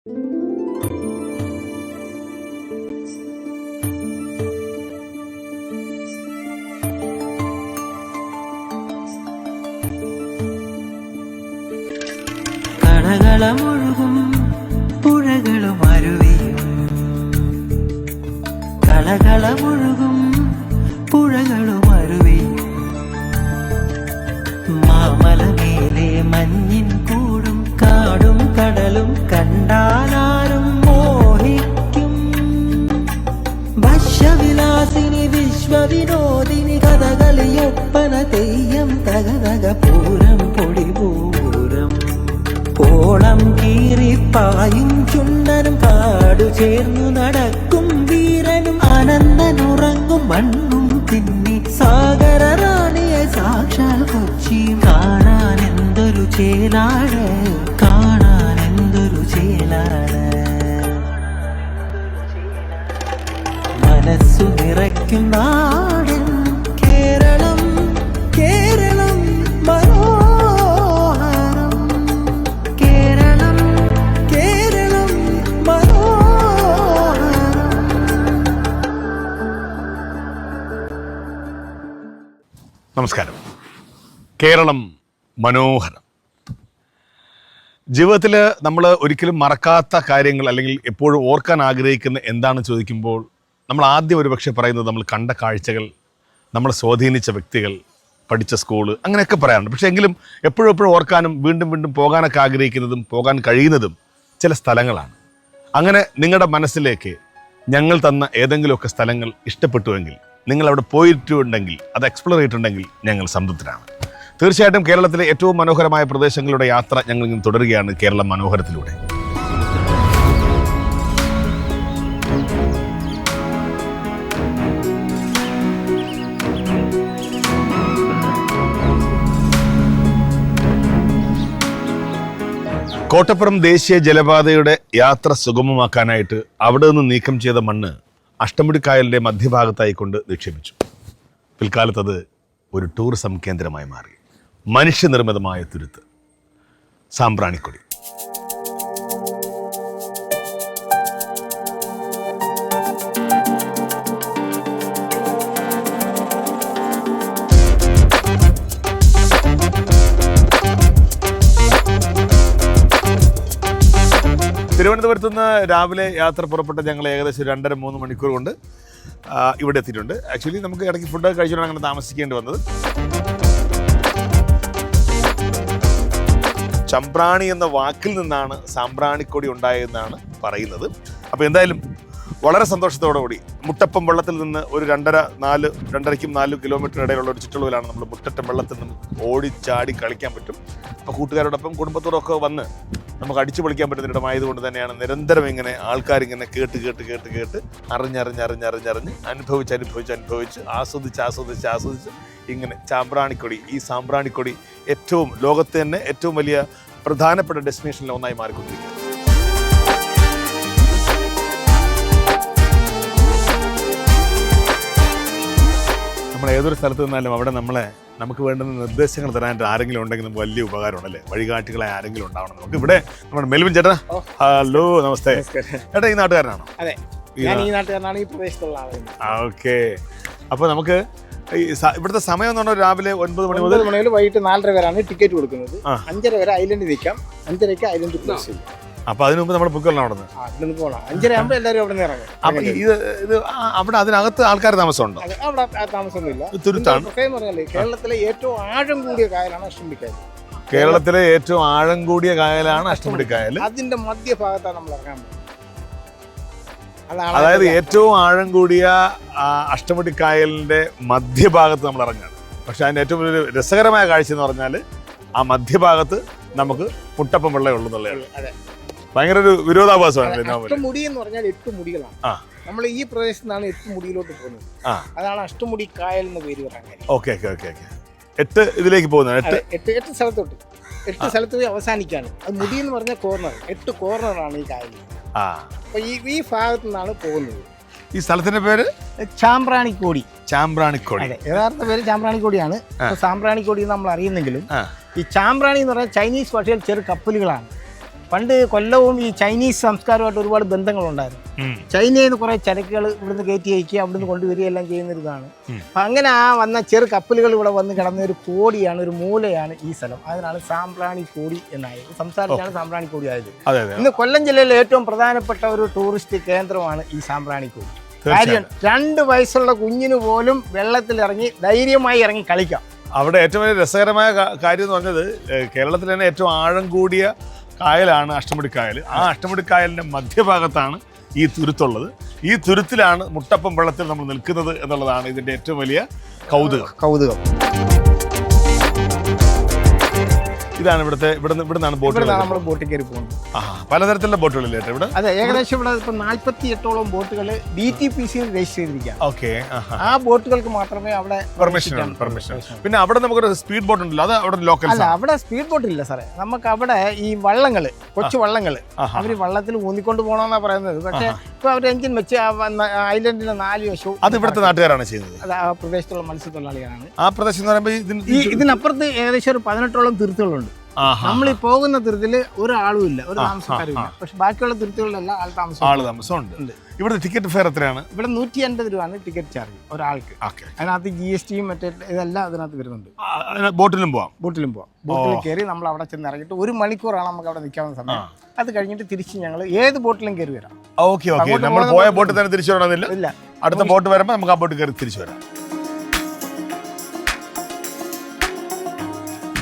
കളകളമൊഴുകും പുഴകളും അരുവിയും. കളകളമൊഴുകും പുഴകളും അരുവിയും. മാമലമേലെ മഞ്ഞിൻ കടലും കണ്ടാലാരും മോഹിക്കും. ഭക്ഷ്യവിലാസിനി വിശ്വവിനോദിനി കഥകളിയൊപ്പന തെയ്യം തകതക പൂരം പൊടിപൂരം. ഓളം കീറിപ്പായും ചുണ്ടനും കാടു ചേർന്നു നടക്കും വീരനും. അനന്തനുറങ്ങും മണ്ണും തിന്നി സാഗര റാണിയെ സാക്ഷാൽ കൊച്ചി. കാണാൻ എന്തൊരു ചേലാണ് കേരളം കേരളം മനോഹരം. കേരളം കേരളം മനോഹരം. നമസ്കാരം. കേരളം മനോഹരം. ജീവിതത്തിൽ നമ്മൾ ഒരിക്കലും മറക്കാത്ത കാര്യങ്ങൾ അല്ലെങ്കിൽ എപ്പോഴും ഓർക്കാൻ ആഗ്രഹിക്കുന്ന എന്താണെന്ന് ചോദിക്കുമ്പോൾ നമ്മൾ ആദ്യം ഒരുപക്ഷെ പറയുന്നത് നമ്മൾ കണ്ട കാഴ്ചകൾ നമ്മൾ സ്വാധീനിച്ച വ്യക്തികൾ പഠിച്ച സ്കൂൾ അങ്ങനെയൊക്കെ പറയാറുണ്ട്. പക്ഷേ എങ്കിലും എപ്പോഴും എപ്പോഴും ഓർക്കാനും വീണ്ടും വീണ്ടും പോകാനൊക്കെ ആഗ്രഹിക്കുന്നതും പോകാൻ കഴിയുന്നതും ചില സ്ഥലങ്ങളാണ്. അങ്ങനെ നിങ്ങളുടെ മനസ്സിലേക്ക് ഞങ്ങൾ തന്ന ഏതെങ്കിലുമൊക്കെ സ്ഥലങ്ങൾ ഇഷ്ടപ്പെട്ടുവെങ്കിൽ നിങ്ങൾ അവിടെ പോയിട്ടുണ്ടെങ്കിൽ അത് എക്സ്പ്ലോർ ചെയ്തിട്ടുണ്ടെങ്കിൽ ഞങ്ങൾ സംതൃപ്തരാണ്. തീർച്ചയായിട്ടും കേരളത്തിലെ ഏറ്റവും മനോഹരമായ പ്രദേശങ്ങളുടെ യാത്ര ഞങ്ങൾ തുടരുകയാണ് കേരള മനോഹരത്തിലൂടെ. കോട്ടപ്പുറം ദേശീയ ജലപാതയുടെ യാത്ര സുഗമമാക്കാനായിട്ട് അവിടെ നിന്ന് നീക്കം ചെയ്ത മണ്ണ് അഷ്ടമുടിക്കായലിന്റെ മധ്യഭാഗത്തായി കൊണ്ട് നിക്ഷേപിച്ചു. പിൽക്കാലത്ത് അത് ഒരു ടൂറിസം കേന്ദ്രമായി മാറി. മനുഷ്യനിർമ്മിതമായ തുരുത്ത്. സാമ്പ്രാണിക്കൊടി. തിരുവനന്തപുരത്ത് നിന്ന് രാവിലെ യാത്ര പുറപ്പെട്ട ഞങ്ങൾ ഏകദേശം രണ്ടര മൂന്ന് മണിക്കൂർ കൊണ്ട് ഇവിടെ എത്തിയിട്ടുണ്ട്. ആക്ച്വലി നമുക്ക് ഇടയ്ക്ക് ഫുഡ് കഴിച്ചുകൊണ്ട് അങ്ങനെ താമസിക്കേണ്ടി വന്നത്. ചമ്പ്രാണി എന്ന വാക്കിൽ നിന്നാണ് സാമ്പ്രാണിക്കൊടി ഉണ്ടായതെന്നാണ് പറയുന്നത്. അപ്പോൾ എന്തായാലും വളരെ സന്തോഷത്തോടുകൂടി മുട്ടപ്പം വെള്ളത്തിൽ നിന്ന് ഒരു രണ്ടര നാല് രണ്ടരയ്ക്കും നാല് കിലോമീറ്റർ ഇടയിലുള്ള ഒരു ചുറ്റളവിലാണ് നമ്മൾ മുട്ടറ്റം വെള്ളത്തിൽ നിന്ന് ചാടി കളിക്കാൻ പറ്റും. അപ്പോൾ കൂട്ടുകാരോടൊപ്പം കുടുംബത്തോടൊക്കെ വന്ന് നമുക്ക് അടിച്ചു പൊളിക്കാൻ പറ്റുന്ന ഇടമായതുകൊണ്ട് തന്നെയാണ് നിരന്തരം ഇങ്ങനെ ആൾക്കാരിങ്ങനെ കേട്ട് കേട്ട് കേട്ട് കേട്ട് അറിഞ്ഞറിഞ്ഞറിഞ്ഞറിഞ്ഞറിഞ്ഞ് അനുഭവിച്ച് അനുഭവിച്ച് അനുഭവിച്ച് ആസ്വദിച്ച് ആസ്വദിച്ച് ആസ്വദിച്ച് ഇങ്ങനെ ചാമ്പ്രാണിക്കൊടി ഈ സാമ്പ്രാണിക്കൊടി ഏറ്റവും ലോകത്ത് തന്നെ ഏറ്റവും വലിയ പ്രധാനപ്പെട്ട ഡെസ്റ്റിനേഷനിൽ ഒന്നായി മാറിക്കൊണ്ടിരിക്കുക ഏതൊരു സ്ഥലത്ത് നിന്നാലും അവിടെ നമ്മളെ നമുക്ക് വേണ്ടുന്ന നിർദ്ദേശങ്ങൾ തരാനായിട്ട് ആരെങ്കിലും ഉണ്ടെങ്കിൽ നമുക്ക് വലിയ ഉപകാരമാണല്ലേ വഴികാട്ടികളെ ആരെങ്കിലും ഉണ്ടാവണം. നമുക്ക് ഇവിടെ നമ്മുടെ മെൽവിൻ ചേട്ടാ. ഹലോ നമസ്തേ. ചേട്ടാ ഈ നാട്ടുകാരനാണോ? ഓക്കെ. അപ്പോൾ നമുക്ക് ഇവിടുത്തെ സമയം എന്ന് പറഞ്ഞാൽ രാവിലെ ഒൻപത് മണി മുതൽ മണി വൈകിട്ട് നാലര വരെയാണ് ടിക്കറ്റ് കൊടുക്കുന്നത്. അഞ്ചര വരെ ഐലൻഡ് നിൽക്കാം. അഞ്ചരയ്ക്ക് ഐലൻഡ് ക്ലോസ് ചെയ്യും. അപ്പോൾ അതിനു മുമ്പ് നമ്മൾ ബുക്കെല്ലാം അവിടെ നിന്ന്. പോകണം അഞ്ചര ആകുമ്പോൾ എല്ലാവരും അവിടെ നിന്ന് ഇറങ്ങും. അപ്പൊ ഇത് ഇത് ആ- അവിടെ അതിനകത്ത് ആൾക്കാർ താമസമുണ്ടോ? അത് അവിടെ ആ താമസമൊന്നുമില്ല. തുരുത്താണ്. പ്രത്യേകം പറഞ്ഞാലേ കേരളത്തിലെ ഏറ്റവും ആഴം കൂടിയ കായലാണ് അഷ്ടമിക്കായൽ. കേരളത്തിലെ ഏറ്റവും ആഴം കൂടിയ കായലാണ് അഷ്ടമുടി കായൽ അതിന്റെ മധ്യഭാഗത്താണ് നമ്മൾ ഇറങ്ങാൻ പോകുന്നത്. അതാണ് അതായത് ഏറ്റവും ആഴം കൂടിയ ആ, അഷ്ടമുടി കായലിന്റെ മധ്യഭാഗത്ത് നമ്മൾ ഇറങ്ങുകയാണ്. പക്ഷെ അതിന്റെ ഏറ്റവും ഒരു രസകരമായ കാഴ്ച എന്ന് പറഞ്ഞാൽ ആ മധ്യഭാഗത്ത് നമുക്ക് മുട്ടപ്പം വെള്ളമേ ഉള്ളൂ എന്നുള്ളതാണ്. അതെ. ഭയങ്കര ഒരു വിരോധാഭാസമാണ്. അഷ്ടമുടി എന്ന് പറഞ്ഞാൽ എട്ട് മുടികളാണ്. നമ്മൾ ഈ പ്രദേശത്ത് നിന്നാണ് എട്ട് മുടിയിലോട്ട് പോകുന്നത്. അതാണ് അഷ്ടമുടി കായൽ എന്ന് പേര് പറയാൻ ഓക്കെ ഓക്കെ ഓക്കെ ഓക്കെ. എട്ട് ഇതിലേക്ക് പോകുന്നത് എട്ട് എട്ട് എട്ട് സ്ഥലത്തോട്ട്. എട്ട് സ്ഥലത്ത് പോയി അവസാനിക്കാണ്. അത് മുടി എന്ന് പറഞ്ഞ കോർണർ എട്ട് കോർണറാണ് ഈ കായൽ. അപ്പൊ ഈ ഈ ഭാഗത്തു നിന്നാണ് പോകുന്നത്. ഈ സ്ഥലത്തിന്റെ പേര്? ചാമ്പ്രാണിക്കോടി. ചാമ്പ്രാണിക്കോടി. യഥാർത്ഥ പേര് ചാമ്പ്രാണിക്കോടിയാണ്. സാമ്പ്രാണിക്കോടി നമ്മൾ അറിയുന്നെങ്കിലും ഈ ചാമ്പ്രാണി എന്ന് പറഞ്ഞാൽ ചൈനീസ് ഭാഷയിൽ ചെറു കപ്പലുകളാണ്. പണ്ട് കൊല്ലവും ഈ ചൈനീസ് സംസ്കാരമായിട്ട് ഒരുപാട് ബന്ധങ്ങളുണ്ടായിരുന്നു. ചൈനയിൽ നിന്ന് കുറേ ചരക്കുകൾ ഇവിടുന്ന് കയറ്റി അയക്കുക അവിടുന്ന് കൊണ്ടുവരിക എല്ലാം ചെയ്യുന്ന ഒരു ഇതാണ്. ഉം. അപ്പം അങ്ങനെ ആ വന്ന ചെറു കപ്പലുകൾ ഇവിടെ വന്ന് കിടന്ന ഒരു കോടിയാണ് ഒരു മൂലയാണ് ഈ സ്ഥലം. അതിനാണ് സാമ്പ്രാണി കോടി എന്നായത്. സംസാരിച്ചാണ് സാമ്പ്രാണി കോടി ആയത്. ഇന്ന് കൊല്ലം ജില്ലയിലെ ഏറ്റവും പ്രധാനപ്പെട്ട ഒരു ടൂറിസ്റ്റ് കേന്ദ്രമാണ് ഈ സാമ്പ്രാണി കോടി. കാര്യം രണ്ട് വയസ്സുള്ള കുഞ്ഞിന് പോലും വെള്ളത്തിൽ ഇറങ്ങി ധൈര്യമായി ഇറങ്ങി കളിക്കാം. അവിടെ ഏറ്റവും വലിയ രസകരമായ കാര്യം എന്ന് പറഞ്ഞത് കേരളത്തിൽ തന്നെ ഏറ്റവും ആഴം കൂടിയ കായലാണ് അഷ്ടമുടിക്കായൽ. ആ അഷ്ടമുടിക്കായലിന്റെ മധ്യഭാഗത്താണ് ഈ തുരുത്തുള്ളത്. ഈ തുരുത്തിലാണ് മുട്ടപ്പം വെള്ളത്തിൽ നമ്മൾ നിൽക്കുന്നത് എന്നുള്ളതാണ് ഇതിന്റെ ഏറ്റവും വലിയ കൗതുകം. കൗതുകം. ഇതാണ് ഇവിടുത്തെ ഇവിടെ ഇവിടുന്നാണ് ബോട്ടുകൾ ഇവിടുന്നാണ് നമ്മൾ ബോട്ടിൽ കയറി പോകുന്നത്. ആ പലതരത്തിലുള്ള ബോട്ടുകളില്ലേ ഇവിടെ? അതെ ഏകദേശം ഇവിടെ ഇപ്പം നാൽപ്പത്തി എട്ടോളം ബോട്ടുകൾ ഡി ടി പി സിയിൽ രജിസ്റ്റർ ചെയ്തിരിക്കുക ഓക്കെ ആ ബോട്ടുകൾക്ക് മാത്രമേ അവിടെ പെർമിഷൻ പെർമിഷൻ പിന്നെ അവിടെ നമുക്കൊരു സ്പീഡ് ബോട്ട് ഉണ്ടല്ലോ അത് അവിടെ ലോക്കൽ അല്ല അവിടെ സ്പീഡ് ബോട്ട് ഇല്ല സാറേ. നമുക്ക് അവിടെ ഈ വള്ളങ്ങൾ കൊച്ചു വള്ളങ്ങൾ അവർ വള്ളത്തിൽ ഊന്നിക്കൊണ്ട് പോകണമെന്നാണ് പറയുന്നത്. പക്ഷേ ഇപ്പൊ അവർ എഞ്ചിൻ വെച്ച് ഐലൻഡിന്റെ നാല് വശവും അത് ഇവിടുത്തെ നാട്ടുകാരാണ് ചെയ്യുന്നത്. അത് ആ പ്രദേശത്തുള്ള മത്സ്യത്തൊഴിലാളികളാണ്. ആ പ്രദേശം എന്ന് പറയുമ്പോൾ ഇതിനപ്പുറത്ത് ഏകദേശം ഒരു പതിനെട്ടോളം തിരുത്തുകളുണ്ട് ആഹാ. നമ്മൾ ഈ പോകുന്ന തിരുത്തിൽ ഒരാളും ഇല്ല ഒരു താമസക്കാരും ഇല്ല പക്ഷെ ബാക്കിയുള്ള തിരുത്തുകളിലെല്ലാം ആൾ താമസം ആൾ ഉണ്ട്. ഇവിടുത്തെ ടിക്കറ്റ് ഫെയർ എത്രയാണ്? ഇവിടെ നൂറ്റി അൻപത് രൂപയാണ് ടിക്കറ്റ് ചാർജ് ഒരാൾക്ക്. അതിനകത്ത് ജി എസ് ടിയും മറ്റേ ഇതെല്ലാം അതിനകത്ത് വരുന്നുണ്ട്. ബോട്ടിലും പോവാം? ബോട്ടിലും പോവാം. ബോട്ടിൽ കയറി നമ്മൾ അവിടെ ചെന്ന് ഇറങ്ങിയിട്ട് ഒരു മണിക്കൂറാണ് നമുക്ക് അവിടെ നിൽക്കാവുന്ന സമയം. അത് കഴിഞ്ഞിട്ട് തിരിച്ച് ഞങ്ങൾ ഏത് ബോട്ടിലും കയറി വരാം. Okay okay. നമ്മൾ പോയ ബോട്ട് ബോട്ടിൽ തന്നെ തിരിച്ചു വരണമെന്നില്ല ഇല്ല. അടുത്ത ബോട്ട് വരുമ്പോൾ നമുക്ക് ആ ബോട്ട് കയറി തിരിച്ചു വരാം.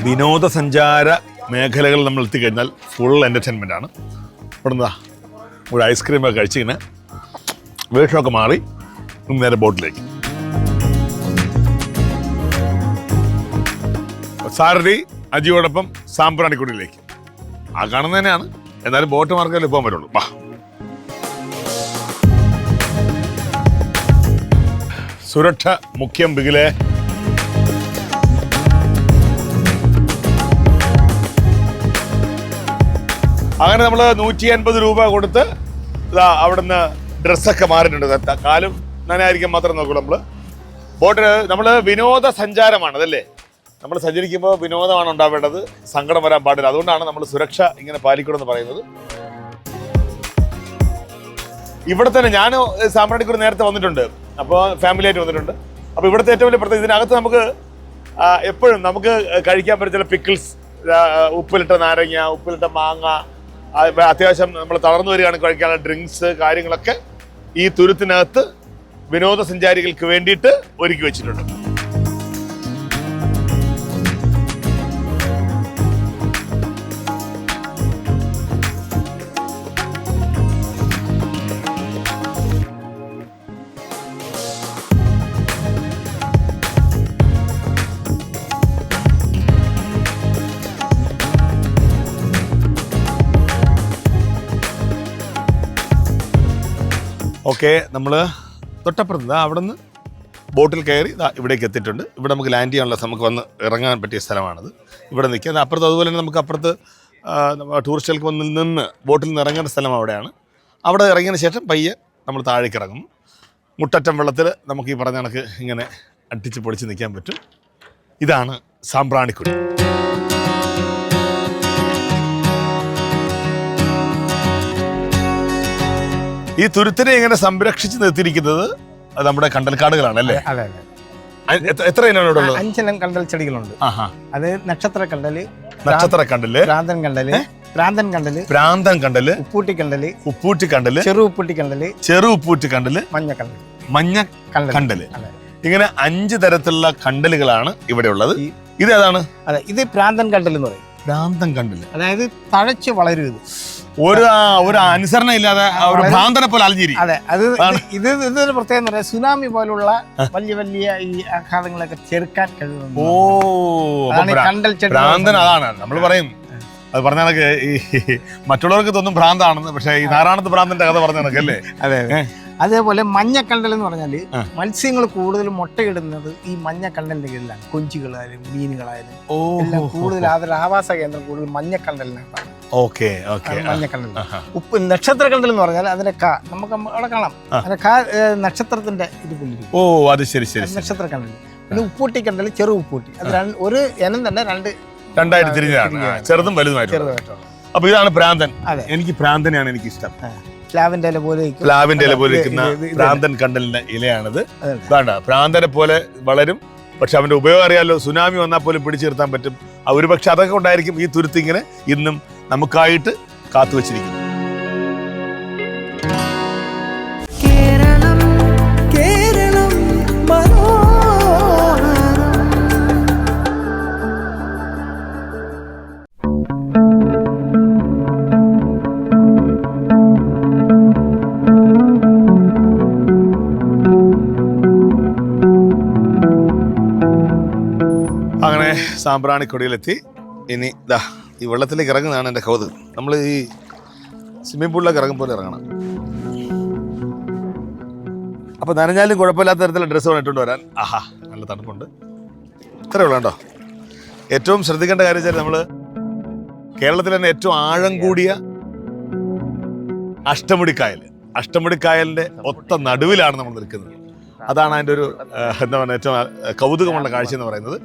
വിനോദസഞ്ചാര മേഖലകൾ നമ്മൾ എത്തിക്കഴിഞ്ഞാൽ ഫുൾ എന്റർടൈൻമെന്റ് ആണ്. ഇവിടെ ഒരു ഐസ്ക്രീം ഒക്കെ കഴിച്ചിങ്ങനെ വേഷമൊക്കെ മാറി നേരെ ബോട്ടിലേക്ക്. സാരഥി അജിയോടൊപ്പം സാമ്പ്രാണിക്കുടിയിലേക്ക്. ആ കാണുന്നത് തന്നെയാണ്. എന്നാലും ബോട്ട് മാർഗമല്ലേ പോകാൻ പറ്റുള്ളൂ. വാ. സുരക്ഷ മുഖ്യം ബിഗിലെ അങ്ങനെ നമ്മൾ നൂറ്റി അൻപത് രൂപ കൊടുത്ത് ഇതാ അവിടുന്ന് ഡ്രസ്സൊക്കെ മാറിയിട്ടുണ്ട്. കാലും നനായിരിക്കാൻ മാത്രം നോക്കുള്ളൂ നമ്മൾ ബോട്ട് നമ്മൾ വിനോദസഞ്ചാരമാണ് അതല്ലേ? നമ്മൾ സഞ്ചരിക്കുമ്പോൾ വിനോദമാണ് ഉണ്ടാവേണ്ടത്. സങ്കടം വരാൻ പാടില്ല. അതുകൊണ്ടാണ് നമ്മൾ സുരക്ഷ ഇങ്ങനെ പാലിക്കണമെന്ന് പറയുന്നത്. ഇവിടെ തന്നെ ഞാൻ സാമ്പ്രാണിക്കൂർ നേരത്തെ വന്നിട്ടുണ്ട്. അപ്പോൾ ഫാമിലി ആയിട്ട് വന്നിട്ടുണ്ട്. അപ്പോൾ ഇവിടുത്തെ ഏറ്റവും വലിയ പ്രത്യേകത ഇതിനകത്ത് നമുക്ക് എപ്പോഴും നമുക്ക് കഴിക്കാൻ പറ്റുന്ന ചില പിക്കിൾസ് ഉപ്പിലിട്ട നാരങ്ങ ഉപ്പിലിട്ട മാങ്ങ അത്യാവശ്യം നമ്മൾ തളർന്നു വരികയാണ് കഴിക്കാനുള്ള ഡ്രിങ്ക്സ് കാര്യങ്ങളൊക്കെ ഈ തുരുത്തിനകത്ത് വിനോദസഞ്ചാരികൾക്ക് വേണ്ടിയിട്ട് ഒരുക്കി വെച്ചിട്ടുണ്ട്. ഓക്കെ നമ്മൾ തൊട്ടപ്പുറത്ത് അവിടെ നിന്ന് ബോട്ടിൽ കയറി ഇവിടേക്ക് എത്തിയിട്ടുണ്ട്. ഇവിടെ നമുക്ക് ലാൻഡ് ചെയ്യാനുള്ള നമുക്ക് വന്ന് ഇറങ്ങാൻ പറ്റിയ സ്ഥലമാണത്. ഇവിടെ നിൽക്കുക. അപ്പുറത്ത് അതുപോലെ തന്നെ നമുക്ക് അപ്പുറത്ത് ടൂറിസ്റ്റുകൾക്ക് വന്ന് നിന്ന് ബോട്ടിൽ നിന്ന് ഇറങ്ങേണ്ട സ്ഥലം അവിടെയാണ്. അവിടെ ഇറങ്ങിയതിന് ശേഷം പയ്യെ നമ്മൾ താഴേക്ക് ഇറങ്ങും മുട്ടറ്റം വെള്ളത്തിൽ നമുക്ക് ഈ പറഞ്ഞ കണക്ക് ഇങ്ങനെ അടിച്ച് പൊളിച്ച് നിൽക്കാൻ പറ്റും. ഇതാണ് സാമ്പ്രാണിക്കുടി ഈ തുരുത്തിനെ ഇങ്ങനെ സംരക്ഷിച്ച് നിർത്തിയിരിക്കുന്നത്? നമ്മുടെ കണ്ടൽക്കാടുകളാണ് അല്ലേ? അതെ അതെ. എത്ര- അഞ്ചെല്ലാം ഇനമാണ് ഇവിടെ ഉള്ളത്? കണ്ടൽ ചെടികളുണ്ട്. ആഹാ. അത് നക്ഷത്ര കണ്ടൽ നക്ഷത്ര കണ്ടൽ. പ്രാന്തൻ കണ്ടൽ പ്രാന്തൻ കണ്ടൽ പ്രാന്തൻ കണ്ടൽ. ഉപ്പൂട്ടി കണ്ടൽ ഉപ്പൂട്ടി കണ്ടൽ. ചെറു ഉപ്പൂട്ടി കണ്ടൽ ചെറു ഉപ്പൂട്ടി കണ്ടൽ. മഞ്ഞ കണ്ടൽ മഞ്ഞ കണ്ടൽ. കണ്ടൽ. അതെ. ഇങ്ങനെ അഞ്ച് തരത്തിലുള്ള കണ്ടലുകളാണ് ഇവിടെ ഉള്ളത്. ഇത് ഏതാണ് അതെ ഇത് പ്രാന്തൻ കണ്ടൽ എന്ന് പറയും. പ്രാന്തൻ കണ്ടൽ. അതായത് തഴച്ച് വളരും ഇത് ഒരു ഒരു അനുസരണ ഇല്ലാതെ ഒരു ഭ്രാന്തനെ പോലെ അലഞ്ഞിരി. അതെ അത് ഇത് ഇത് ഇതൊരു പ്രത്യേകത പറയാം സുനാമി പോലുള്ള വലിയ വലിയ ഈ ആഘാതങ്ങളൊക്കെ ചെറുക്കാൻ കഴിയുന്നു ഓ കണ്ടൽ ഭ്രാന്തൻ അതാണ്. നമ്മൾ പറയും അത് പറഞ്ഞ കണക്ക് ഈ മറ്റുള്ളവർക്ക് തോന്നും ഭ്രാന്താണെന്ന് പക്ഷേ ഈ നാരായണത്ത് ഭ്രാന്തന്റെ കഥ പറഞ്ഞ കണക്കല്ലേ? അതെ അതേപോലെ മഞ്ഞക്കണ്ടൽ എന്ന് പറഞ്ഞാൽ. മത്സ്യങ്ങൾ കൂടുതൽ മുട്ടയിടുന്നത് ഈ മഞ്ഞക്കണ്ടലിന്റെ കീഴിലാണ്. കൊഞ്ചുകളായാലും മീനുകളായാലും ഓ. എല്ലാം കൂടുതൽ അതൊരു ആവാസ കേന്ദ്രം കൂടുതൽ മഞ്ഞക്കണ്ടലിനാണ് ഓക്കെ ഓക്കെ. മഞ്ഞക്കണ്ടൽ. ഉപ്പ് നക്ഷത്രക്കണ്ടൽ എന്ന് പറഞ്ഞാൽ അതിന്റെ കാ നമുക്ക് അവിടെ കാണാം. അതിന്റെ കാ നക്ഷത്രത്തിന്റെ ഇത് ഓ അത് ശരി ശരി. നക്ഷത്രക്കണ്ടൽ. പിന്നെ ഉപ്പൂട്ടി കണ്ടൽ ചെറു ഉപ്പൂട്ടി. അത് ഒരു ഇനം തന്നെ രണ്ട് രണ്ടായിട്ട് തിരിഞ്ഞതാണ്. ചെറുതും വലുതുമായിട്ട് അപ്പൊ ഇതാണ് ഭ്രാന്തൻ. എനിക്ക് ഭ്രാന്തനെയാണ് എനിക്ക് ഇഷ്ടം പ്ലാവിന്റെ ഇല പോലെ ഇരിക്കും. പ്ലാവിന്റെ ഇല പോലെ ഇരിക്കുന്ന ഇത് ഇത് പ്രാന്തൻ കണ്ടലിന്റെ ഇലയാണിത്. വേണ്ട ഇതാണ്ട പ്രാന്തനെ പോലെ വളരും പക്ഷെ അവന്റെ ഉപയോഗം അറിയാലോ സുനാമി വന്നാൽ പോലും പിടിച്ചു നിർത്താൻ പറ്റും. ആ ഒരു പക്ഷെ അതൊക്കെ ഉണ്ടായിരിക്കും ഈ തുരുത്തിങ്ങനെ ഇന്നും നമുക്കായിട്ട് കാത്തു സാമ്പ്രാണിക്കൊടിയിലെത്തി. ഇനി ഇതാ ഈ വെള്ളത്തിലേക്ക് ഇറങ്ങുന്നതാണ് എന്റെ കൗതുകം. നമ്മൾ ഈ സ്വിമ്മിംഗ് പൂളിലേക്ക് ഇറങ്ങും പോലെ ഇറങ്ങണം. അപ്പോൾ നനഞ്ഞാലും കുഴപ്പമില്ലാത്ത തരത്തിലുള്ള ഡ്രസ്സ് ഇട്ടുകൊണ്ട് വരാൻ. ആഹാ നല്ല തണുപ്പുണ്ട്. ഇത്രയേ ഉള്ളൂ കേട്ടോ. ഏറ്റവും ശ്രദ്ധിക്കേണ്ട കാര്യം വെച്ചാൽ നമ്മൾ കേരളത്തിൽ തന്നെ ഏറ്റവും ആഴം കൂടിയ അഷ്ടമുടിക്കായൽ. അഷ്ടമുടിക്കായലിന്റെ ഒത്ത നടുവിലാണ് നമ്മൾ നിൽക്കുന്നത്. അതാണ് അതിന്റെ ഒരു എന്താ പറയുക ഏറ്റവും കൗതുകമുള്ള കാഴ്ച എന്ന് പറയുന്നത്.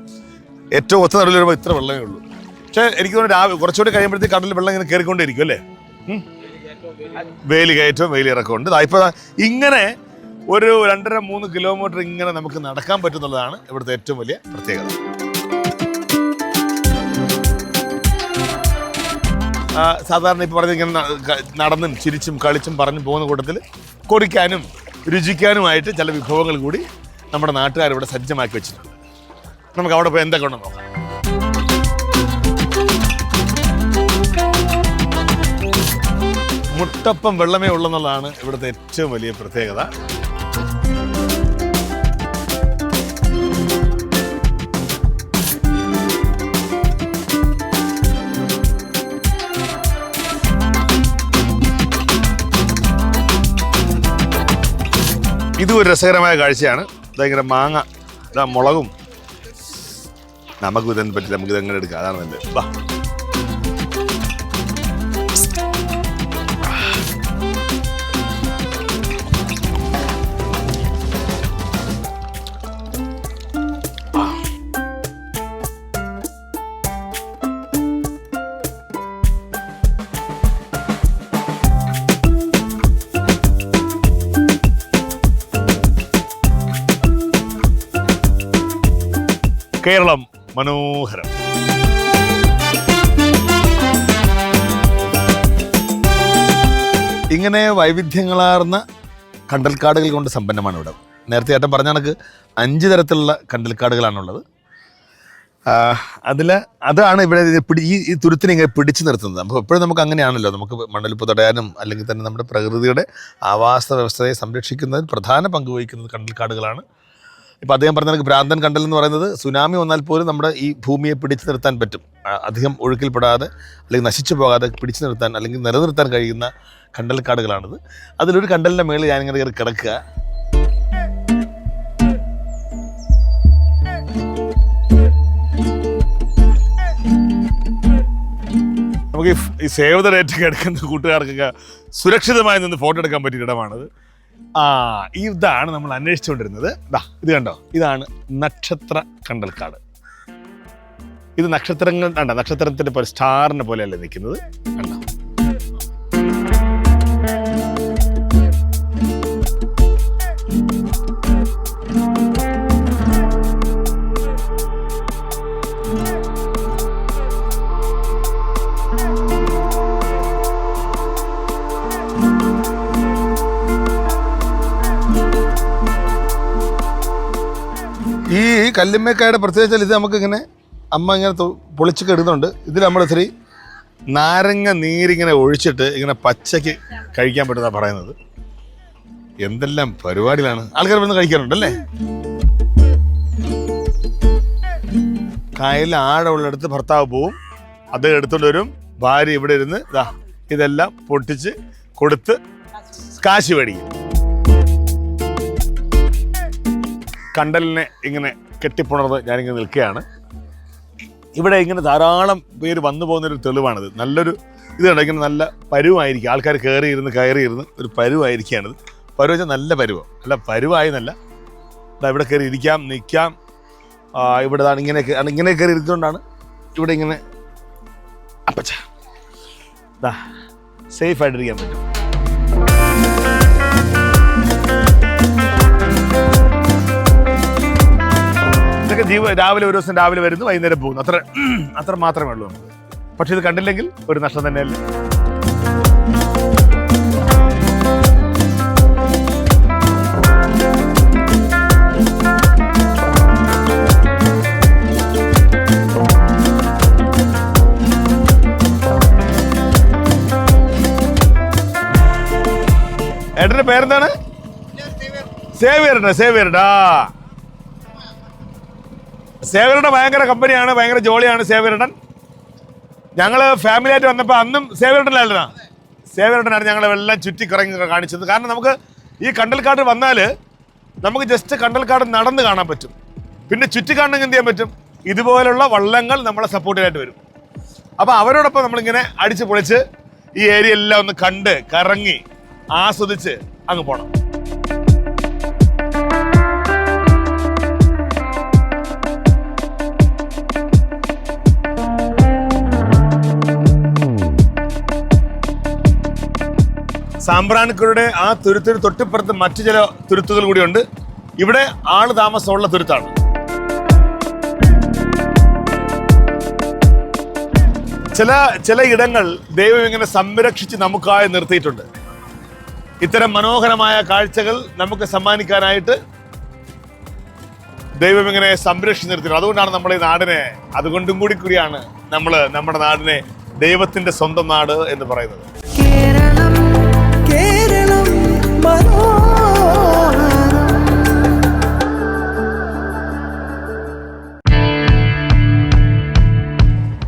ഏറ്റവും ഒത്ത നടുവിൽ വരുമ്പോൾ ഇത്ര വെള്ളമേ ഉള്ളൂ. പക്ഷേ എനിക്ക് തോന്നുന്നു രാവിലെ കുറച്ചുകൂടി കഴിയുമ്പോഴത്തേക്ക് കടലിൽ വെള്ളം ഇങ്ങനെ കയറിക്കൊണ്ടിരിക്കും അല്ലേ. വേലി കയറ്റവും വേലി ഇറക്കവും ഉണ്ട് ഇപ്പോൾ ഇങ്ങനെ ഒരു രണ്ടര മൂന്ന് കിലോമീറ്റർ ഇങ്ങനെ നമുക്ക് നടക്കാൻ പറ്റുന്നുള്ളതാണ് ഇവിടുത്തെ ഏറ്റവും വലിയ പ്രത്യേകത. സാധാരണ ഇപ്പോൾ പറഞ്ഞ ഇങ്ങനെ നടന്നും ചിരിച്ചും കളിച്ചും പറഞ്ഞു പോകുന്ന കൂട്ടത്തിൽ കൊടിക്കാനും രുചിക്കാനുമായിട്ട് ചില വിഭവങ്ങൾ കൂടി നമ്മുടെ നാട്ടുകാർ ഇവിടെ സജ്ജമാക്കി വെച്ചിട്ടുണ്ട്. നമുക്ക് അവിടെ പോയി എന്തൊക്കെ ഉണ്ടെന്ന് നോക്കാം. മുട്ടപ്പം വെള്ളമേ ഉള്ളെന്നുള്ളതാണ് ഇവിടുത്തെ ഏറ്റവും വലിയ പ്രത്യേകത. ഇതും ഒരു രസകരമായ കാഴ്ചയാണ്. ഭയങ്കര മാങ്ങ ഇതാ മുളകും നമുക്ക് ഇതൊന്നും പറ്റില്ല നമുക്ക് ഇതെങ്ങനെ എടുക്കാം? അതാണ് നല്ലത്. വാ. കേരളം മനോഹരം. ഇങ്ങനെ വൈവിധ്യങ്ങളാർന്ന കണ്ടൽക്കാടുകൾ കൊണ്ട് സമ്പന്നമാണ് ഇവിടെ. നേരത്തെ ഏട്ടൻ പറഞ്ഞ കണക്ക് അഞ്ച് തരത്തിലുള്ള കണ്ടൽക്കാടുകളാണുള്ളത്. അതിൽ അതാണ് ഇവിടെ ഈ ഈ തുരുത്തിനെ ഇങ്ങനെ പിടിച്ചു നിർത്തുന്നത്. അപ്പോൾ എപ്പോഴും നമുക്ക് അങ്ങനെയാണല്ലോ. നമുക്ക് മണ്ണൊലിപ്പ് തടയാനും അല്ലെങ്കിൽ തന്നെ നമ്മുടെ പ്രകൃതിയുടെ ആവാസ വ്യവസ്ഥയെ സംരക്ഷിക്കുന്നതിൽ പ്രധാന പങ്ക് വഹിക്കുന്നത് കണ്ടൽക്കാടുകളാണ്. ഇപ്പോൾ അദ്ദേഹം പറഞ്ഞ കണക്ക് ഭ്രാന്തൻ കണ്ടൽ എന്ന് പറയുന്നത് സുനാമി വന്നാൽ പോലും നമ്മുടെ ഈ ഭൂമിയെ പിടിച്ചു നിർത്താൻ പറ്റും. അധികം ഒഴുക്കിൽപ്പെടാതെ അല്ലെങ്കിൽ നശിച്ചു പോകാതെ പിടിച്ചു നിർത്താൻ അല്ലെങ്കിൽ നിലനിർത്താൻ കഴിയുന്ന കണ്ടൽക്കാടുകളാണിത് അതിലൊരു കണ്ടലിന്റെ മേളിൽ ഞാനിങ്ങനെ കയറി കിടക്കുക. നമുക്ക് ഈ സേവ് ദ ഡേറ്റ് കിടക്കുന്ന കൂട്ടുകാർക്കൊക്കെ സുരക്ഷിതമായി നിന്ന് ഫോട്ടോ എടുക്കാൻ പറ്റിയ ഇടമാണത്. ആ ഇതാണ് നമ്മൾ അന്വേഷിച്ചുകൊണ്ടിരുന്നത്. ദാ ഇത് കണ്ടോ? ഇതാണ് നക്ഷത്ര കണ്ടൽക്കാട്. ഇത് നക്ഷത്രങ്ങൾ കണ്ട നക്ഷത്രത്തിന്റെ പോലെ സ്റ്റാറിനെ പോലെയല്ലേ നിൽക്കുന്നത്? കണ്ടോ? കല്ലുമ്മക്കായുടെ പ്രത്യേകിച്ചാൽ ഇത് നമുക്കിങ്ങനെ അമ്മ ഇങ്ങനെ പൊളിച്ച് പൊളിച്ചൊക്കെ ഇടുന്നുണ്ട് ഇതിൽ നമ്മൾ ഇത്തിരി നാരങ്ങ നീരിങ്ങനെ ഒഴിച്ചിട്ട് ഇങ്ങനെ പച്ചയ്ക്ക് കഴിക്കാൻ പറ്റുന്ന പറയുന്നത്. എന്തെല്ലാം പരിപാടികളാണ്. ആൾക്കാർ വന്ന് കഴിക്കാറുണ്ട് അല്ലേ കായലിൽ ആഴമുള്ളിടത്ത് ഭർത്താവ് പോവും. അത് എടുത്തുകൊണ്ട് വരും. ഭാര്യ ഇവിടെ ഇരുന്ന് ഇതാ ഇതെല്ലാം പൊട്ടിച്ച് കൊടുത്ത് കാശ് മേടിക്കും. കണ്ടലിനെ ഇങ്ങനെ കെട്ടിപ്പുണർന്ന് ഞാനിങ്ങനെ നിൽക്കുകയാണ്. ഇവിടെ ഇങ്ങനെ ധാരാളം പേര് വന്നു പോകുന്നൊരു തെളിവാണിത്. നല്ലൊരു ഇത് കണ്ടോ? ഇങ്ങനെ നല്ല പരുവായിരിക്കും. ആൾക്കാർ കയറി ഇരുന്ന് കയറി ഇരുന്ന് ഒരു പരുവായിരിക്കുകയാണിത്. പരുവ് വെച്ചാൽ നല്ല പരുവം. അല്ല പരുവായി എന്നല്ല ദാ ഇവിടെ കയറി ഇരിക്കാം നിൽക്കാം ഇവിടെ ഇങ്ങനെ ഇങ്ങനെ കയറി ഇരുന്നുകൊണ്ടാണ് ഇവിടെ ഇങ്ങനെ അപ്പച്ച. സേഫ് ആയിട്ടിരിക്കാൻ പറ്റും. ഇതൊക്കെ ജീവ രാവിലെ ഒരു ദിവസം രാവിലെ വരുന്നു വൈകുന്നേരം പോകുന്നു. അത്ര അത്ര മാത്രമേ ഉള്ളൂ. നമുക്ക് പക്ഷെ ഇത് കണ്ടില്ലെങ്കിൽ ഒരു നഷ്ടം തന്നെയല്ലേ? ഏട്ടന്റെ പേരെന്താണ്? സേവിയറുണ്ട് സേവിയറുണ്ട് ആ. സേവരുടെ ഭയങ്കര കമ്പനിയാണ് ഭയങ്കര ജോളിയാണ് സേവരടൻ ഞങ്ങൾ ഫാമിലി ആയിട്ട് വന്നപ്പോൾ അന്നും സേവരടനായിരുന്നാ സേവരടനാണ് ഞങ്ങളെ എല്ലാം ചുറ്റിക്കറങ്ങി കാണിച്ചത്. കാരണം നമുക്ക് ഈ കണ്ടൽക്കാട് വന്നാൽ നമുക്ക് ജസ്റ്റ് കണ്ടൽക്കാട് നടന്ന് കാണാൻ പറ്റും. പിന്നെ ചുറ്റിക്കാണെങ്കിൽ എന്ത് ചെയ്യാൻ പറ്റും? ഇതുപോലുള്ള വള്ളങ്ങൾ നമ്മളെ സപ്പോർട്ടീവായിട്ട് വരും. അപ്പോൾ അവരോടൊപ്പം നമ്മളിങ്ങനെ അടിച്ച് പൊളിച്ച് ഈ ഏരിയ എല്ലാം ഒന്ന് കണ്ട് കറങ്ങി ആസ്വദിച്ച് അങ്ങ് പോകണം സാമ്പ്രാണിക്കരുടെ ആ തുരുത്തിന് തൊട്ടിപ്പുറത്ത് മറ്റു ചില തുരുത്തുകൾ കൂടിയുണ്ട്. ഇവിടെ ആൾ താമസമുള്ള തുരുത്താണ്. ചില ചില ഇടങ്ങൾ ദൈവം ഇങ്ങനെ സംരക്ഷിച്ച് നമുക്കായി നിർത്തിയിട്ടുണ്ട്. ഇത്തരം മനോഹരമായ കാഴ്ചകൾ നമുക്ക് സമ്മാനിക്കാനായിട്ട് ദൈവം ഇങ്ങനെ സംരക്ഷിച്ച് നിർത്തിയിട്ടുണ്ട്. അതുകൊണ്ടാണ് നമ്മൾ ഈ നാടിനെ അതുകൊണ്ടും കൂടി കൂടിയാണ് നമ്മൾ നമ്മുടെ നാടിനെ ദൈവത്തിന്റെ സ്വന്തം നാട് എന്ന് പറയുന്നത്.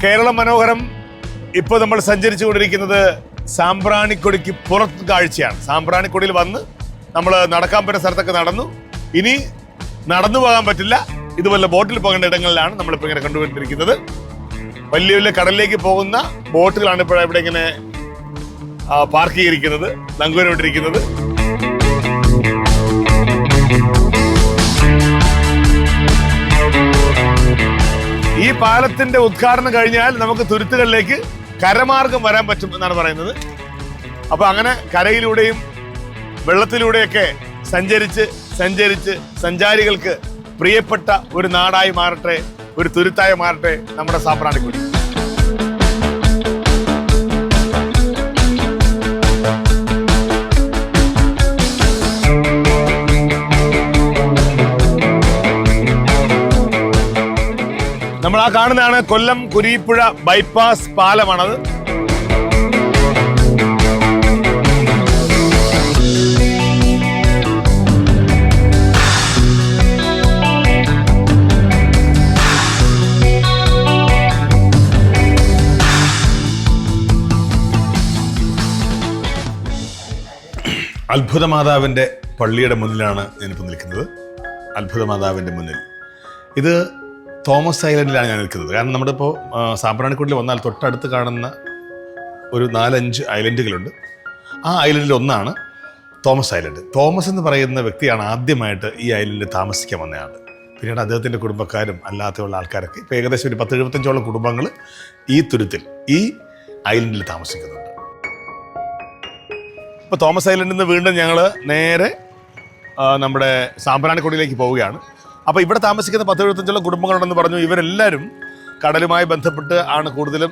കേരള മനോഹരം ഇപ്പോൾ നമ്മൾ സഞ്ചരിച്ചു കൊണ്ടിരിക്കുന്നത് സാമ്പ്രാണിക്കൊടിക്ക് പുറത്ത് കാഴ്ചയാണ്. സാമ്പ്രാണിക്കൊടിയിൽ വന്ന് നമ്മൾ നടക്കാൻ പറ്റുന്ന സ്ഥലത്തൊക്കെ നടന്നു. ഇനി നടന്നു പോകാൻ പറ്റില്ല. ഇതുപോലെ ബോട്ടിൽ പോകേണ്ട ഇടങ്ങളിലാണ് നമ്മളിപ്പോൾ ഇങ്ങനെ കണ്ടുകൊണ്ടിരിക്കുന്നത്. വലിയ വലിയ കടലിലേക്ക് പോകുന്ന ബോട്ടുകളാണ് ഇപ്പോൾ ഇവിടെ ഇങ്ങനെ പാർക്ക് ചെയ്തിരിക്കുന്നത് നങ്കൂരമിട്ടിരിക്കുന്നത്. ഈ പാലത്തിന്റെ ഉദ്ഘാടനം കഴിഞ്ഞാൽ നമുക്ക് തുരുത്തുകളിലേക്ക് കരമാർഗം വരാൻ പറ്റും എന്നാണ് പറയുന്നത്. അപ്പൊ അങ്ങനെ കരയിലൂടെയും വെള്ളത്തിലൂടെയൊക്കെ സഞ്ചരിച്ച് സഞ്ചരിച്ച് സഞ്ചാരികൾക്ക് പ്രിയപ്പെട്ട ഒരു നാടായി മാറട്ടെ ഒരു തുരുത്തായി മാറട്ടെ നമ്മുടെ സാമ്പ്രാണിക്കുടി. നമ്മൾ ആ കാണുന്നതാണ് കൊല്ലം കുരീപ്പുഴ ബൈപ്പാസ് പാലമാണത്. അത്ഭുത മാതാവിന്റെ പള്ളിയുടെ മുന്നിലാണ് ഞാനിപ്പോൾ നിൽക്കുന്നത്. അത്ഭുത മാതാവിന്റെ മുന്നിൽ. ഇത് തോമസ് ഐലൻഡിലാണ് ഞാൻ നിൽക്കുന്നത്. കാരണം നമ്മുടെ ഇപ്പോൾ സാമ്പ്രാണിക്കുണ്ടിൽ വന്നാൽ തൊട്ടടുത്ത് കാണുന്ന ഒരു നാലഞ്ച് ഐലൻഡുകളുണ്ട്. ആ ഐലൻഡിൽ ഒന്നാണ് തോമസ് ഐലൻഡ്. തോമസ് എന്ന് പറയുന്ന വ്യക്തിയാണ് ആദ്യമായിട്ട് ഈ ഐലൻഡിൽ താമസിക്കാൻ വന്നയാൾ പിന്നീട് അദ്ദേഹത്തിന്റെ കുടുംബക്കാരും അല്ലാത്തുള്ള ആൾക്കാരൊക്കെ. ഇപ്പോൾ ഏകദേശം ഒരു പത്ത് എഴുപത്തഞ്ചോളം കുടുംബങ്ങൾ ഈ തുരുത്തിൽ ഈ ഐലൻഡിൽ താമസിക്കുന്നുണ്ട്. ഇപ്പോൾ തോമസ് ഐലൻഡിൽ നിന്ന് വീണ്ടും ഞങ്ങൾ നേരെ നമ്മുടെ സാമ്പ്രാണിക്കൊടിയിലേക്ക് പോവുകയാണ്. അപ്പോൾ ഇവിടെ താമസിക്കുന്ന പത്ത് എഴുപത്തഞ്ചോളം കുടുംബങ്ങളുണ്ടെന്ന് പറഞ്ഞു. ഇവരെല്ലാവരും കടലുമായി ബന്ധപ്പെട്ട് ആണ് കൂടുതലും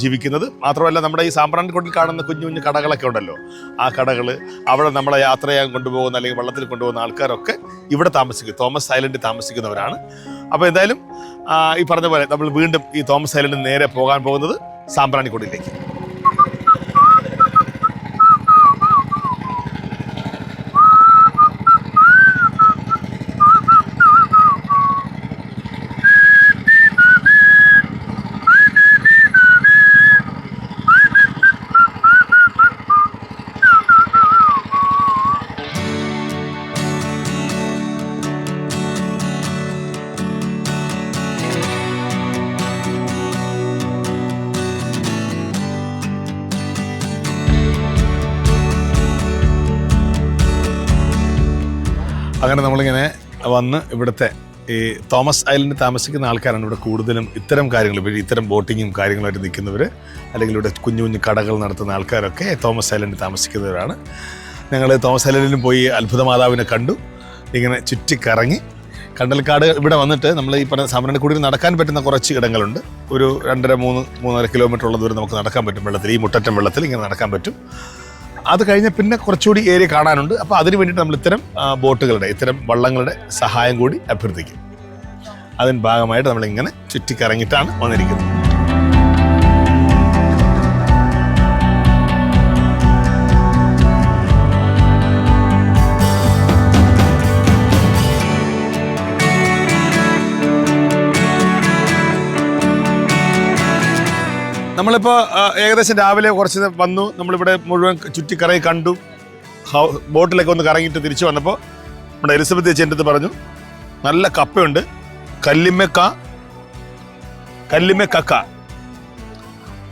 ജീവിക്കുന്നത്. മാത്രമല്ല നമ്മുടെ ഈ സാമ്പ്രാണിക്കൊടിയിൽ കാണുന്ന കുഞ്ഞു കുഞ്ഞു കടകളൊക്കെ ഉണ്ടല്ലോ. ആ കടകൾ അവിടെ നമ്മളെ യാത്ര ചെയ്യാൻ കൊണ്ടുപോകുന്ന അല്ലെങ്കിൽ വള്ളത്തിൽ കൊണ്ടുപോകുന്ന ആൾക്കാരൊക്കെ ഇവിടെ താമസിക്കും. തോമസ് ഐലൻഡിൽ താമസിക്കുന്നവരാണ്. അപ്പോൾ എന്തായാലും ഈ പറഞ്ഞ പോലെ നമ്മൾ വീണ്ടും ഈ തോമസ് ഐലൻഡിൽ നേരെ പോകാൻ പോകുന്നത് സാമ്പ്രാണിക്കൊടിയിലേക്ക്. അങ്ങനെ നമ്മളിങ്ങനെ വന്ന് ഇവിടുത്തെ ഈ തോമസ് ഐലൻഡ് താമസിക്കുന്ന ആൾക്കാരാണ് ഇവിടെ കൂടുതലും ഇത്തരം കാര്യങ്ങൾ ഇവർ ഇത്തരം ബോട്ടിങ്ങും കാര്യങ്ങളായിട്ട് നിൽക്കുന്നവർ അല്ലെങ്കിൽ ഇവിടെ കുഞ്ഞു കുഞ്ഞു കടകൾ നടത്തുന്ന ആൾക്കാരൊക്കെ തോമസ് ഐലൻഡ് താമസിക്കുന്നവരാണ്. ഞങ്ങൾ തോമസ് ഐലൻഡിലും പോയി അത്ഭുത മാതാവിനെ കണ്ടു. ഇങ്ങനെ ചുറ്റിക്കറങ്ങി. കണ്ടൽക്കാട് ഇവിടെ വന്നിട്ട് നമ്മൾ ഈ പറഞ്ഞ സാമരണക്കുടിയിൽ നടക്കാൻ പറ്റുന്ന കുറച്ച് ഇടങ്ങളുണ്ട്. ഒരു രണ്ടര മൂന്ന് മൂന്നര കിലോമീറ്റർ ഉള്ള ദൂരം നമുക്ക് നടക്കാൻ പറ്റും. വെള്ളത്തിൽ ഈ മുട്ടറ്റം വെള്ളത്തിൽ ഇങ്ങനെ നടക്കാൻ പറ്റും. അത് കഴിഞ്ഞ് പിന്നെ കുറച്ചുകൂടി ഏരിയ കാണാനുണ്ട്. അപ്പോൾ അതിന് വേണ്ടിയിട്ട് നമ്മൾ ഇത്തരം ബോട്ടുകളുടെ ഇത്തരം വള്ളങ്ങളുടെ സഹായം കൂടി അഭ്യർത്ഥിക്കും. അതിന് ഭാഗമായിട്ട് നമ്മളിങ്ങനെ ചുറ്റിക്കറങ്ങിയിട്ടാണ് വന്നിരിക്കുന്നത്. നമ്മളിപ്പോൾ ഏകദേശം രാവിലെ കുറച്ച് വന്നു. നമ്മളിവിടെ മുഴുവൻ ചുറ്റിക്കറയി കണ്ടു. ബോട്ടിലൊക്കെ ഒന്ന് കറങ്ങിയിട്ട് തിരിച്ചു വന്നപ്പോൾ നമ്മുടെ എലിസബത്ത് ചേച്ചി എന്റെ അടുത്ത് പറഞ്ഞു നല്ല കപ്പയുണ്ട്. കല്ലിമ്മക്ക കല്ലിമ്മക്കക്ക.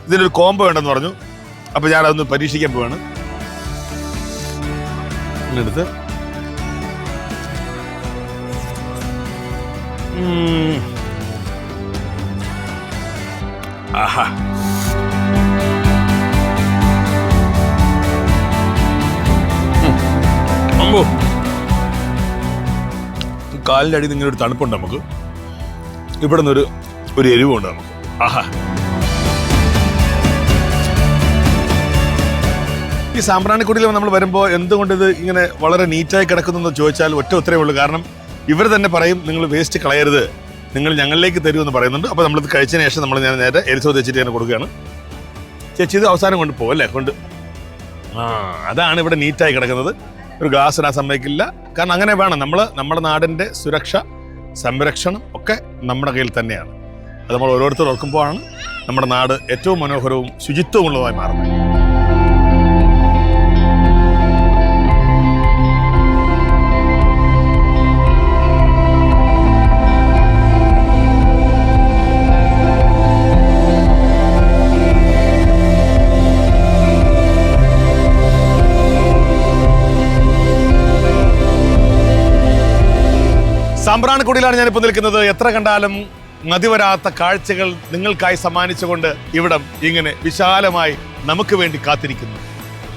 ഇതിനൊരു കോംബോ ഉണ്ടെന്ന് പറഞ്ഞു. അപ്പോൾ ഞാനതൊന്ന് പരീക്ഷിക്കാൻ പോവാണ്. എടുത്ത് ആഹാ. കാലിന്റെ അടിയിൽ ഇങ്ങനെ ഒരു തണുപ്പുണ്ട് നമുക്ക്. ഇവിടെ നിന്നൊരു ഒരു എരിവുണ്ട് നമുക്ക്. ആഹാ. ഈ സാമ്പ്രാണിക്കുടിയിൽ നമ്മൾ വരുമ്പോൾ എന്തുകൊണ്ട് ഇത് ഇങ്ങനെ വളരെ നീറ്റായി കിടക്കുന്നു ചോദിച്ചാൽ ഒറ്റ ഉത്തരവേ ഉള്ളൂ. കാരണം ഇവർ തന്നെ പറയും നിങ്ങൾ വേസ്റ്റ് കളയരുത്. നിങ്ങൾ ഞങ്ങളിലേക്ക് തരുമെന്ന് പറയുന്നുണ്ട്. അപ്പോൾ നമ്മളിത് കഴിച്ചതിന് ശേഷം നമ്മൾ ഞാൻ നേരെ എരിസോ തെച്ചിട്ട് ഞാൻ കൊടുക്കുകയാണ്. ചേച്ചി ഇത് അവസാനം കൊണ്ട് പോകും അല്ലേ? കൊണ്ട്. ആ അതാണ് ഇവിടെ നീറ്റായി കിടക്കുന്നത്. ഒരു ഗ്ലാസ് ഇടാൻ സമ്മതിക്കില്ല. കാരണം അങ്ങനെ വേണം. നമ്മൾ നമ്മുടെ നാടിന്റെ സുരക്ഷ സംരക്ഷണം ഒക്കെ നമ്മുടെ കയ്യിൽ തന്നെയാണ്. അത് നമ്മൾ ഓരോരുത്തർ ഓർക്കുമ്പോഴാണ് നമ്മുടെ നാട് ഏറ്റവും മനോഹരവും ശുചിത്വമുള്ളതായി മാറുന്നത്. സാമ്പ്രാണിക്കുടിയിലാണ് ഞാനിപ്പോൾ നിൽക്കുന്നത്. എത്ര കണ്ടാലും മതിവരാത്ത കാഴ്ചകൾ നിങ്ങൾക്കായി സമ്മാനിച്ചുകൊണ്ട് ഇവിടം ഇങ്ങനെ വിശാലമായി നമുക്ക് വേണ്ടി കാത്തിരിക്കുന്നു.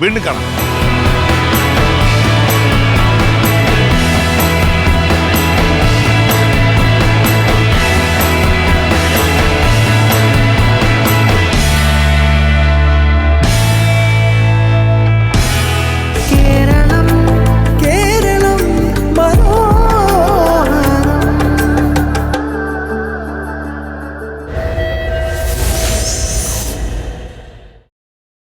വീണ്ടും കാണാം.